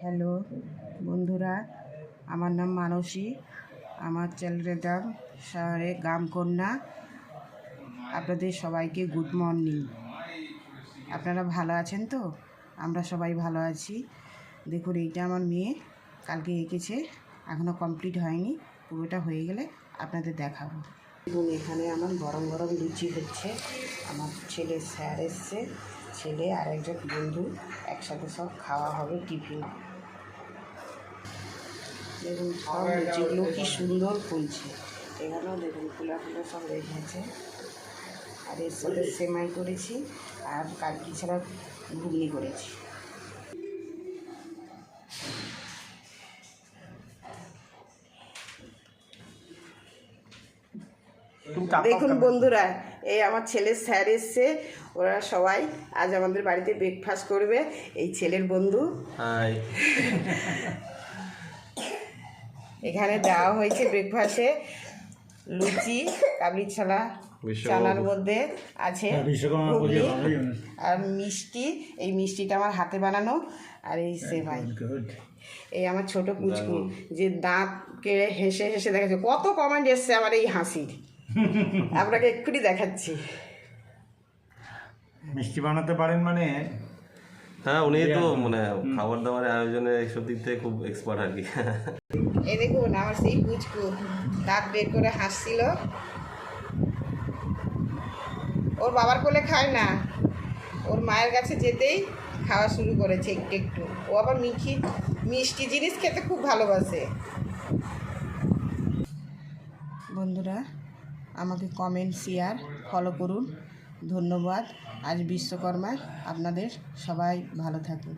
Hello বন্ধুরা, আমার নাম মানসী। আমার চ্যানেলের নাম শহরে গ্রামকন্যা। আপনাদের সবাইকে গুড মর্নিং। আপনারা ভালো আছেন তো? আমরা সবাই ভালো আছি। দেখুন, এইটা আমার মেয়ে, কালকে এঁকেছে এখনও কমপ্লিট হয়নি, পুরোটা হয়ে গেলে আপনাদের দেখাবো। এবং এখানে আমার গরম গরম লুচি হচ্ছে। আমার ছেলে স্যার এসছে। ছেলে আর একজন বন্ধু একসাথে সব খাওয়া হবে টিফিন। দেখুন সব লুচিগুলো কি সুন্দর ফুলছে। এখানেও দেখুন ফুলা ফুলা সব রেখেছে আর এর সাথে সেমাই করেছি আর কালকি ছাড়া ঘুগনি করেছি। দেখুন বন্ধুরা এই আমার ছেলের স্যার এসছে ওরা সবাই আজ আমাদের বাড়িতে ব্রেকফাস্ট করবে। এই ছেলের বন্ধু। হাই এখানে দেওয়া হয়েছে ব্রেকফাস্টে লুচি কাবলি ছালা চানার মধ্যে আছে হলো। আর মিষ্টি এই মিষ্টিটা আমার হাতে বানানো আর এই সেমাই. এই আমার ছোট কুচকু যে দাঁত কেড়ে হেসে হেসে দেখাচ্ছে কত কমেন্ট এসছে আমার এই হাসির। আপনাকে এক্ষুনি দেখাচ্ছি। মিষ্টি বানাতে পারেন মানে হ্যাঁ উনি তো মানে খাবার দাবারের আয়োজনে এইসব দিক থেকে খুব এক্সপার্ট আর কি। এই দেখুন আমার সেই কুচকু দাঁত বের করে হাসছিল। ওর বাবার কোলে খায় না। ওর মায়ের কাছে যেতেই খাওয়া শুরু করেছে একটু একটু। ও আবার মিঠি মিষ্টি জিনিস খেতে খুব ভালোবাসে। বন্ধুরা আমাকে কমেন্ট শেয়ার ফলো করুন। ধন্যবাদ। আজ বিশ্বকর্মায় আপনাদের সবাই ভালো থাকুন।